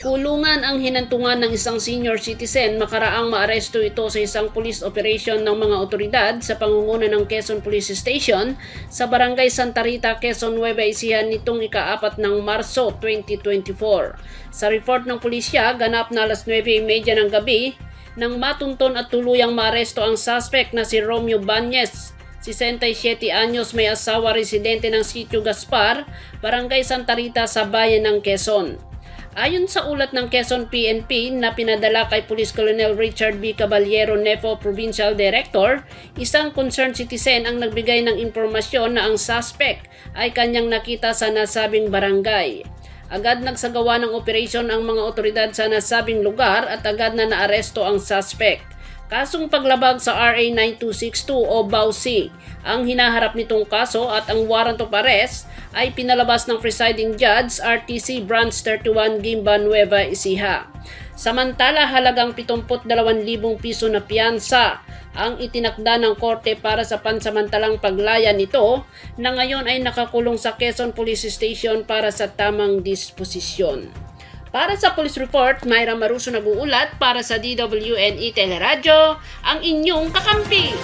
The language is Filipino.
Kulungan ang hinantungan ng isang senior citizen makaraang maaresto ito sa isang police operation ng mga otoridad sa pangunguna ng Quezon Police Station sa Barangay Santa Rita, Quezon Nueva Ecija nitong ikaapat ng Marso 2024. Sa report ng pulisya, ganap na alas 9.30 ng gabi nang matunton at tuluyang maaresto ang suspect na si Romeo Banyes 67 anyos may asawa residente ng Sitio Gaspar, Barangay Santa Rita sa bayan ng Quezon. Ayon sa ulat ng Quezon PNP na pinadala kay Police Colonel Richard B. Caballero Nepo Provincial Director, isang concerned citizen ang nagbigay ng impormasyon na ang suspect ay kanyang nakita sa nasabing barangay. Agad nagsagawa ng operasyon ang mga otoridad sa nasabing lugar at agad na naaresto ang suspect. Kasong paglabag sa RA 9262 o BAUC. Ang hinaharap nitong kaso at ang warrant of arrest ay pinalabas ng presiding judge RTC Branch 31 Gimba Nueva Ecija. Samantala halagang 72,000 piso na piyansa ang itinakda ng korte para sa pansamantalang paglaya nito na ngayon ay nakakulong sa Quezon Police Station para sa tamang disposisyon. Para sa police report, Myra Maruso nag-uulat para sa DWNE Teleradyo, ang inyong kakampi.